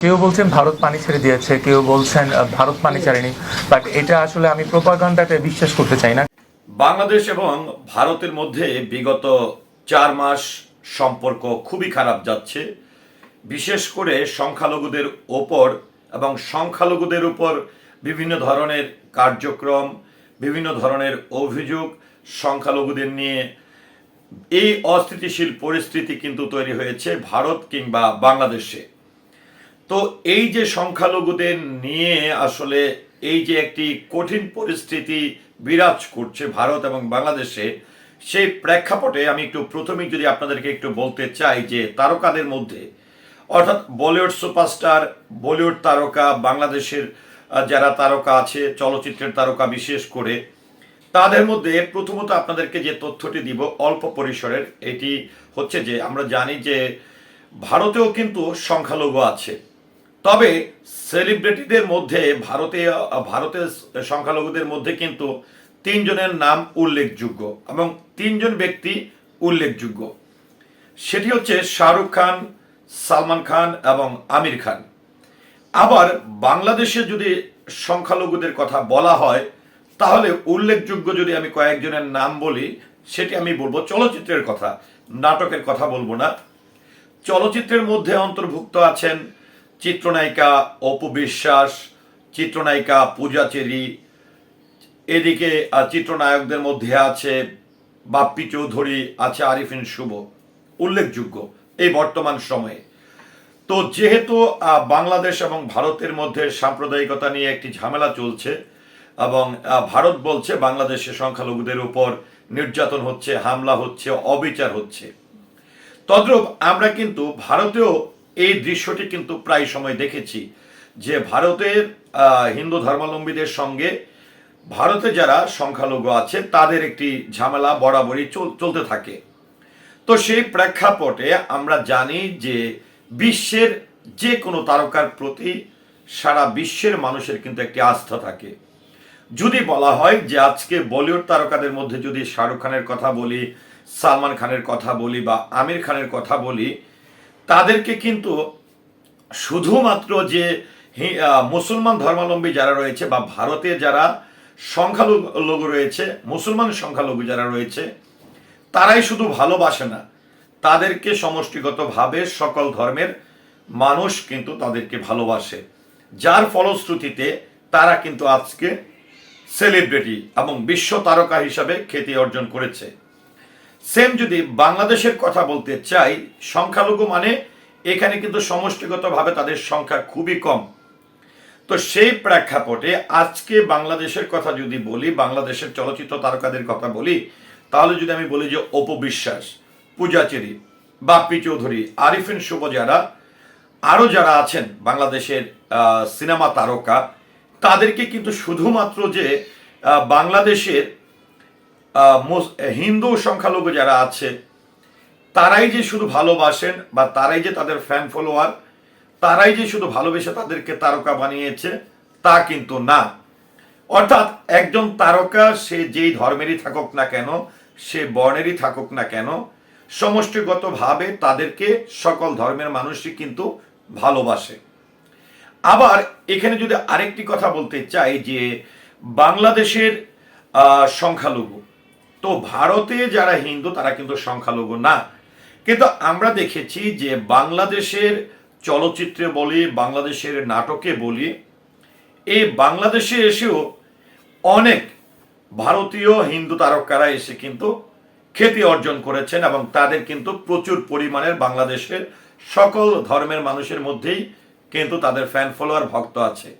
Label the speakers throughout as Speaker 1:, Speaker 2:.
Speaker 1: কেউ বলছেন ভারত পানি ছেড়ে দিয়েছে, কেউ বলছেন ভারত পানি ছাড়েনি বাট এটা আসলে আমি প্রোপাগান্ডাতে বিশ্বাস করতে চাই না।
Speaker 2: বাংলাদেশ এবং ভারতের মধ্যে বিগত চার মাস সম্পর্ক খুবই খারাপ যাচ্ছে। বিশেষ করে সংখ্যালঘুদের ওপর এবং সংখ্যালঘুদের উপর বিভিন্ন ধরনের কার্যক্রম, বিভিন্ন ধরনের অভিযোগ সংখ্যালঘুদের নিয়ে এই অস্থিতিশীল পরিস্থিতি কিন্তু তৈরি হয়েছে ভারত কিংবা বাংলাদেশে। তো এই যে সংখ্যালঘুদের নিয়ে আসলে এই যে একটি কঠিন পরিস্থিতি বিরাজ করছে ভারত এবং বাংলাদেশে, সেই প্রেক্ষাপটে আমি একটু প্রথমেই যদি আপনাদেরকে একটু বলতে চাই যে তারকাদের মধ্যে, অর্থাৎ বলিউড সুপারস্টার, বলিউড তারকা, বাংলাদেশের যারা তারকা আছে, চলচ্চিত্রের তারকা বিশেষ করে, তাদের মধ্যে প্রথমত আপনাদেরকে যে তথ্যটি দিব অল্প পরিসরের, এটি হচ্ছে যে আমরা জানি যে ভারতেও কিন্তু সংখ্যালঘু আছে। তবে সেলিব্রিটিদের মধ্যে ভারতে, ভারতের সংখ্যালঘুদের মধ্যে কিন্তু তিনজনের নাম উল্লেখযোগ্য এবং তিনজন ব্যক্তি উল্লেখযোগ্য। সেটি হচ্ছে শাহরুখ খান, সালমান খান এবং আমির খান। আবার বাংলাদেশে যদি সংখ্যালঘুদের কথা বলা হয়, তাহলে উল্লেখযোগ্য যদি আমি কয়েকজনের নাম বলি, সেটি আমি বলব চলচ্চিত্রের কথা, নাটকের কথা বলব না। চলচ্চিত্রের মধ্যে অন্তর্ভুক্ত আছেন চিত্রনায়িকা অপু বিশ্বাস, চিত্রনায়িকা পূজা চেরি, এদিকে চিত্রনায়কদের মধ্যে আছে বাপ্পি চৌধুরী, আছে আরিফিন শুভ, উল্লেখযোগ্য এই বর্তমান সময়ে। তো যেহেতু বাংলাদেশ এবং ভারতের মধ্যে সাম্প্রদায়িকতা নিয়ে একটি ঝামেলা চলছে এবং ভারত বলছে বাংলাদেশে সংখ্যালঘুদের উপর নির্যাতন হচ্ছে, হামলা হচ্ছে, অবিচার হচ্ছে। তদ্রূপ আমরা কিন্তু ভারতেও এই দৃশ্যটি কিন্তু প্রায় সময় দেখেছি যে ভারতের হিন্দু ধর্মাবলম্বীদের সঙ্গে ভারতে যারা সংখ্যালঘু আছে, তাদের একটি ঝামেলা বরাবরই চল- চলতে থাকে। তো সেই প্রেক্ষাপটে আমরা জানি যে বিশ্বের যে কোনো তারকার প্রতি সারা বিশ্বের মানুষের কিন্তু একটি আস্থা থাকে। যদি বলা হয় যে আজকে বলিউড তারকাদের মধ্যে যদি শাহরুখ খানের কথা বলি, সালমান খানের কথা বলি বা আমির খানের কথা বলি তাদেরকে কিন্তু শুধুমাত্র যে মুসলমান ধর্মাবলম্বী যারা রয়েছে বা ভারতে যারা সংখ্যালঘু রয়েছে, মুসলমান সংখ্যালঘু যারা রয়েছে, তারাই শুধু ভালোবাসে না। তাদেরকে সমষ্টিগতভাবে সকল ধর্মের মানুষ কিন্তু তাদেরকে ভালোবাসে। যার ফলশ্রুতিতে তারা কিন্তু আজকে সেলিব্রিটি এবং বিশ্ব তারকা হিসাবে খ্যাতি অর্জন করেছে। সেম যদি বাংলাদেশের কথা বলতে চাই, সংখ্যালঘু মানে এখানে কিন্তু সমষ্টিগতভাবে তাদের সংখ্যা খুবই কম। তো সেই প্রেক্ষাপটে আজকে বাংলাদেশের কথা যদি বলি, বাংলাদেশের চলচ্চিত্র তারকাদের কথা বলি, তাহলে যদি আমি বলি যে অপবিশ্বাস পূজাচেরি, বাপ্পি চৌধুরী, আরিফিন শুভ যারা আরও যারা আছেন বাংলাদেশের সিনেমা তারকা, তাদেরকে কিন্তু শুধুমাত্র যে বাংলাদেশের হিন্দু সংখ্যালঘু যারা আছে, তারাই যে শুধু ভালোবাসেন বা তারাই যে তাদের ফ্যান ফলোয়ার তারাই যে শুধু ভালোবেসে তাদেরকে তারকা বানিয়েছে, তা কিন্তু না। অর্থাৎ একজন তারকা, সে যেই ধর্মেরই থাকুক না কেন, সে বর্ণেরই থাকুক না কেন, সমষ্টিগতভাবে তাদেরকে সকল ধর্মের মানুষই কিন্তু ভালোবাসে। আবার এখানে যদি আরেকটি কথা বলতে চাই যে, বাংলাদেশের সংখ্যালঘু তো ভারতে যারা হিন্দু, তারা কিন্তু সংখ্যালঘু না। কিন্তু আমরা দেখেছি যে বাংলাদেশের চলচ্চিত্রে বলি, বাংলাদেশের নাটকে বলি, এই বাংলাদেশে এসেও অনেক ভারতীয় হিন্দু তারকারা এসে কিন্তু খ্যাতি অর্জন করেছেন এবং তাদের কিন্তু প্রচুর পরিমাণের বাংলাদেশের সকল ধর্মের মানুষের মধ্যেই কিন্তু তাদের ফ্যান ফলোয়ার ভক্ত আছে।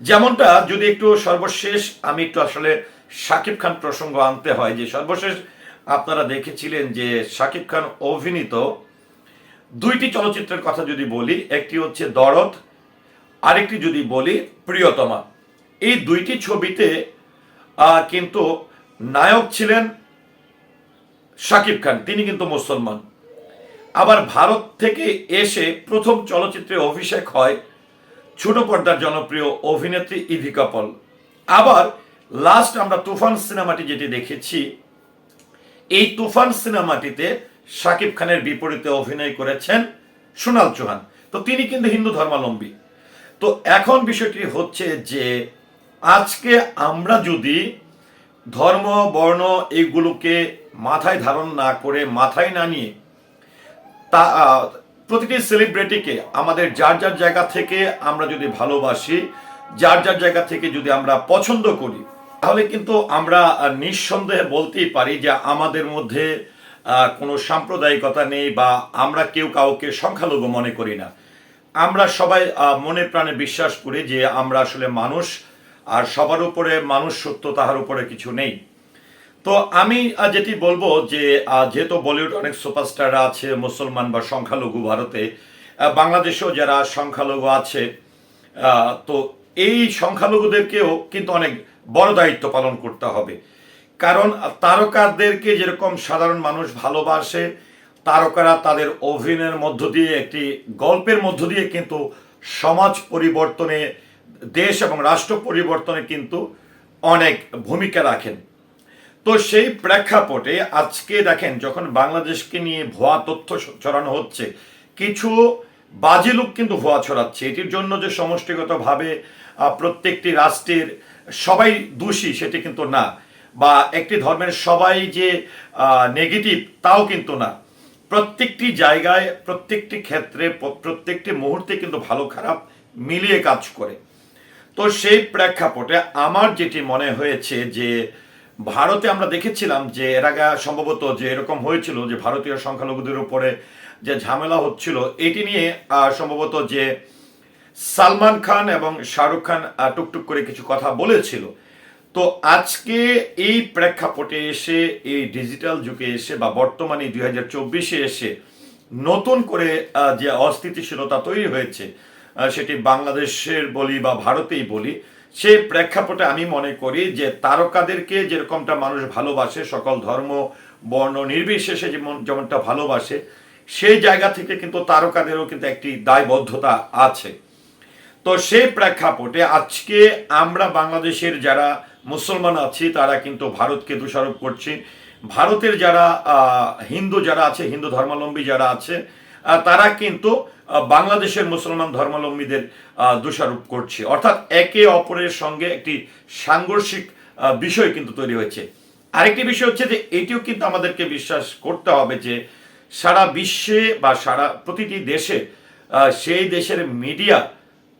Speaker 2: যেমনটা যদি একটু সর্বশেষ, আমি একটু আসলে শাকিব খান প্রসঙ্গ আনতে হয় যে সর্বশেষ আপনারা দেখেছিলেন যে শাকিব খান অভিনীত দুইটি চলচ্চিত্রের কথা যদি বলি, একটি হচ্ছে দরদ, আরেকটি যদি বলি প্রিয়তমা। এই দুইটি ছবিতে কিন্তু নায়ক ছিলেন শাকিব খান, তিনি কিন্তু মুসলমান। আবার ভারত থেকে এসে প্রথম চলচ্চিত্রে অভিষেক হয় ছোট পর্দার জনপ্রিয় অভিনেত্রী ইভিকা পল। আবার লাস্ট আমরা তুফান সিনেমাটি যেটি দেখেছি, এই তুফান সিনেমাটিতে শাকিব খানের বিপরীতে অভিনয় করেছেন সোনাল চৌহান। তো তিনি কিন্তু হিন্দু ধর্মাবলম্বী। তো এখন বিষয়টি হচ্ছে যে, আজকে আমরা যদি ধর্ম, বর্ণ এইগুলোকে মাথায় ধারণ না করে, মাথায় না নিয়ে, তা প্রতিটি সেলিব্রিটিকে আমাদের যার যার জায়গা থেকে আমরা যদি ভালোবাসি, যার যার জায়গা থেকে যদি আমরা পছন্দ করি তাহলে কিন্তু আমরা নিঃসন্দেহে বলতেই পারি যে আমাদের মধ্যে কোনো সাম্প্রদায়িকতা নেই বা আমরা কেউ কাউকে সংখ্যালঘু মনে করি না। আমরা সবাই মনে প্রাণে বিশ্বাস করি যে আমরা আসলে মানুষ, আর সবার উপরে মানুষ সত্য তাহার উপরে কিছু নেই। তো আমি যেটি বলব যে যেহেতু বলিউড অনেক সুপারস্টাররা আছে, মুসলমান বা সংখ্যালঘু ভারতে বাংলাদেশেও যারা সংখ্যালঘু আছে তো এই সংখ্যালঘুদেরকেও কিন্তু অনেক বড় দায়িত্ব পালন করতে হবে। কারণ তারকাদেরকে যেরকম সাধারণ মানুষ ভালোবাসে, তারকারা তাদের অভিনয়ের মধ্য দিয়ে, একটি গল্পের মধ্য দিয়ে কিন্তু সমাজ পরিবর্তনে, দেশ এবং রাষ্ট্র পরিবর্তনে কিন্তু অনেক ভূমিকা রাখেন। তো সেই প্রেক্ষাপটে আজকে দেখেন, যখন বাংলাদেশকে নিয়ে ভুয়া তথ্য ছড়ানো হচ্ছে, কিছু বাজে লোক কিন্তু ভুয়া ছড়াচ্ছে। এটির জন্য যে সমষ্টিগতভাবে প্রত্যেকটি রাষ্ট্রের সবাই দোষী, সেটি কিন্তু না। বা একটি ধর্মের সবাই যে নেগেটিভ তাও কিন্তু না। প্রত্যেকটি জায়গায়, প্রত্যেকটি ক্ষেত্রে প্রত্যেকটি মুহূর্তে কিন্তু ভালো খারাপ মিলিয়ে কাজ করে। তো সেই প্রেক্ষাপটে আমার যেটি মনে হয়েছে যে, ভারতে আমরা দেখেছিলাম যে, এর আগে সম্ভবত যে, এরকম হয়েছিল যে, ভারতীয় সংখ্যালঘুদের উপরে যে ঝামেলা হচ্ছিল, এটি নিয়ে সম্ভবত যে সালমান খান এবং শাহরুখ খান টুকটুক করে কিছু কথা বলেছিল। তো আজকে এই প্রেক্ষাপটে এসে, এই ডিজিটাল যুগে এসে বা বর্তমানে দুই হাজার চব্বিশে এসে নতুন করে যে অস্থিতিশীলতা তৈরি হয়েছে সেটি বাংলাদেশের বলি বা ভারতেই বলি সেই প্রেক্ষাপটে আমি মনে করি যে তারকাদেরকে যেরকমটা মানুষ ভালোবাসে, সকল ধর্ম, বর্ণ নির্বিশেষে যেমন, যেমনটা ভালোবাসে, সেই জায়গা থেকে কিন্তু তারকাদেরও কিন্তু একটি দায়বদ্ধতা আছে। তো সেই প্রেক্ষাপটে আজকে আমরা বাংলাদেশের যারা মুসলমান আছি, তারা কিন্তু ভারতকে দোষারোপ করছি। ভারতের যারা হিন্দু যারা আছে, হিন্দু ধর্মাবলম্বী যারা আছে তারা কিন্তু বাংলাদেশের মুসলমান ধর্মাবলম্বীদের দোষারোপ করছে। অর্থাৎ একে অপরের সঙ্গে একটি সাংঘর্ষিক বিষয় কিন্তু তৈরি হয়েছে। আরেকটি বিষয় হচ্ছে যে, এটিও কিন্তু আমাদেরকে বিশ্বাস করতে হবে যে, সারা বিশ্বে বা সারা প্রতিটি দেশে সেই দেশের মিডিয়া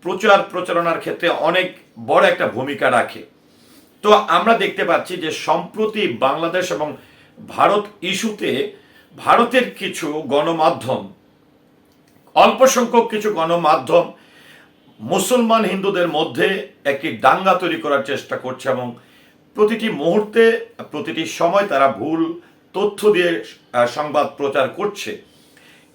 Speaker 2: প্রচার প্রচারণার ক্ষেত্রে অনেক বড় একটা ভূমিকা রাখে। তো আমরা দেখতে পাচ্ছি যে সম্প্রতি বাংলাদেশ এবং ভারত ইস্যুতে ভারতের কিছু গণমাধ্যম, অল্প সংখ্যক কিছু গণমাধ্যম মুসলমান হিন্দুদের মধ্যে একটি দাঙ্গা তৈরি করার চেষ্টা করছে এবং প্রতিটি মুহূর্তে, প্রতিটি সময় তারা ভুল তথ্য দিয়ে সংবাদ প্রচার করছে।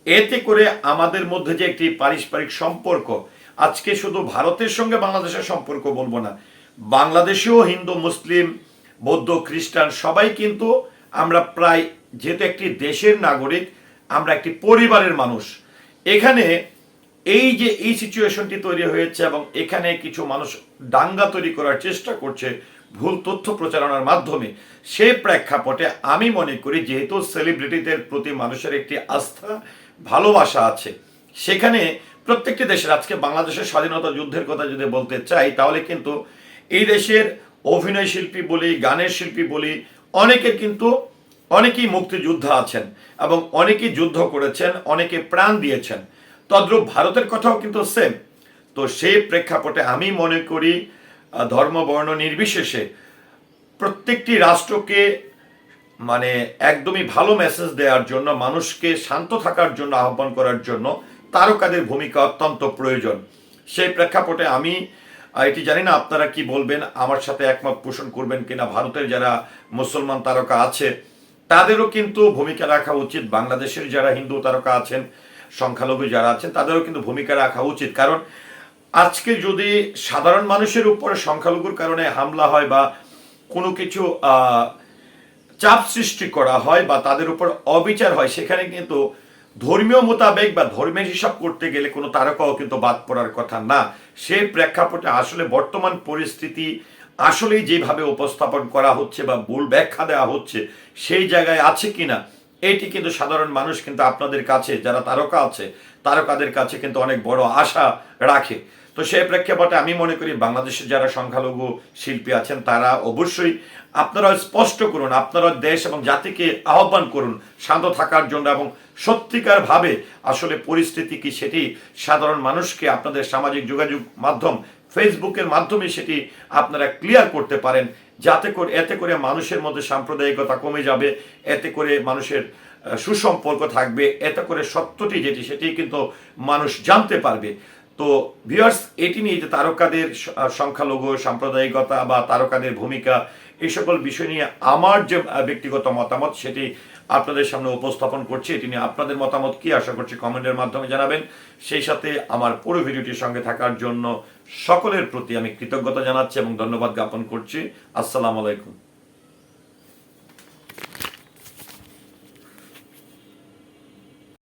Speaker 2: এতে করে আমাদের মধ্যে যে একটি পারস্পরিক সম্পর্ক আজকে শুধু ভারতের সঙ্গে বাংলাদেশের সম্পর্ক বলব না বাংলাদেশেও হিন্দু, মুসলিম, বৌদ্ধ, খ্রিস্টান সবাই কিন্তু আমরা প্রায় যেহেতু একটি দেশের নাগরিক, আমরা একটি পরিবারের মানুষ। এখানে এই যে এই সিচুয়েশনটি তৈরি হয়েছে এবং এখানে কিছু মানুষ দাঙ্গা তৈরি করার চেষ্টা করছে ভুল তথ্য প্রচারণার মাধ্যমে সেই প্রেক্ষাপটে আমি মনে করি যেহেতু সেলিব্রিটিদের প্রতি মানুষের একটি আস্থা, ভালোবাসা আছে। সেখানে প্রত্যেকটি দেশের, আজকে বাংলাদেশের স্বাধীনতা যুদ্ধের কথা যদি বলতে চাই, তাহলে কিন্তু এই দেশের অভিনয় শিল্পী বলি, গানের শিল্পী বলি, অনেকের কিন্তু, অনেকেই মুক্তিযোদ্ধা আছেন এবং অনেকেই যুদ্ধ করেছেন, অনেকে প্রাণ দিয়েছেন। তদ্রূপ ভারতের কথাও কিন্তু সেম তো সেই প্রেক্ষাপটে আমি মনে করি ধর্ম, বর্ণ নির্বিশেষে প্রত্যেকটি রাষ্ট্রকে মানে একদমই ভালো মেসেজ দেওয়ার জন্য, মানুষকে শান্ত থাকার জন্য, আহ্বান করার জন্য তারকাদের ভূমিকা অত্যন্ত প্রয়োজন। সেই প্রেক্ষাপটে আমি এটি জানি না আপনারা কি বলবেন, আমার সাথে একমত পোষণ করবেন কিনা, ভারতের যারা মুসলমান তারকা আছে, তাদেরও কিন্তু ভূমিকা রাখা উচিত। বাংলাদেশের যারা হিন্দু তারকা আছেন, সংখ্যালঘু যারা আছেন, তাদেরও কিন্তু ভূমিকা রাখা উচিত। কারণ আজকে যদি সাধারণ মানুষের উপরে সংখ্যালঘুর কারণে হামলা হয় বা কোনো কিছু চাপ সৃষ্টি করা হয় বা তাদের উপর অবিচার হয়, সেখানে কিন্তু ধর্মীয় মোতাবেক বা ধর্মের হিসাব করতে গেলে কোনো তারকাও কিন্তু বাদ পড়ার কথা না। সেই প্রেক্ষাপটে আসলে বর্তমান পরিস্থিতি আসলেই যেভাবে উপস্থাপন করা হচ্ছে বা ভুল ব্যাখ্যা দেওয়া হচ্ছে, সেই জায়গায় আছে কিনা, এটি কিন্তু সাধারণ মানুষ কিন্তু আপনাদের কাছে, যারা তারকা আছে, তারকাদের কাছে কিন্তু অনেক বড় আশা রাখে। তো সেই প্রেক্ষাপটে আমি মনে করি বাংলাদেশের যারা সংখ্যালঘু শিল্পী আছেন, তারা অবশ্যই আপনারা স্পষ্ট করুন, আপনারা দেশ এবং জাতিকে আহ্বান করুন, শান্ত থাকার জন্য এবং সত্যিকার ভাবে আসলে পরিস্থিতি কি সেটি সাধারণ মানুষকে আপনাদের সামাজিক যোগাযোগ মাধ্যম, ফেসবুকের মাধ্যমে সেটি আপনারা ক্লিয়ার করতে পারেন, যাতে করে, এতে করে মানুষের মধ্যে সাম্প্রদায়িকতা কমে যাবে, এতে করে মানুষের সুসম্পর্ক থাকবে, এতে করে সত্যটি যেটি সেটি কিন্তু মানুষ জানতে পারবে। তো ভিউয়ার্স এটি নিয়ে যে তারকাদের সংখ্যালঘু, সাম্প্রদায়িকতা বা তারকাদের ভূমিকা এই সকল বিষয় নিয়ে আমার যে ব্যক্তিগত মতামত, সেটি আপনাদের সামনে উপস্থাপন করছি। এটি নিয়ে আপনাদের মতামত কি, আশা করছি কমেন্টের মাধ্যমে জানাবেন। সেই সাথে আমার পুরো ভিডিওটির সঙ্গে থাকার জন্য সকলের প্রতি আমি কৃতজ্ঞতা জানাচ্ছি এবং ধন্যবাদ জ্ঞাপন করছি। আসসালামু আলাইকুম।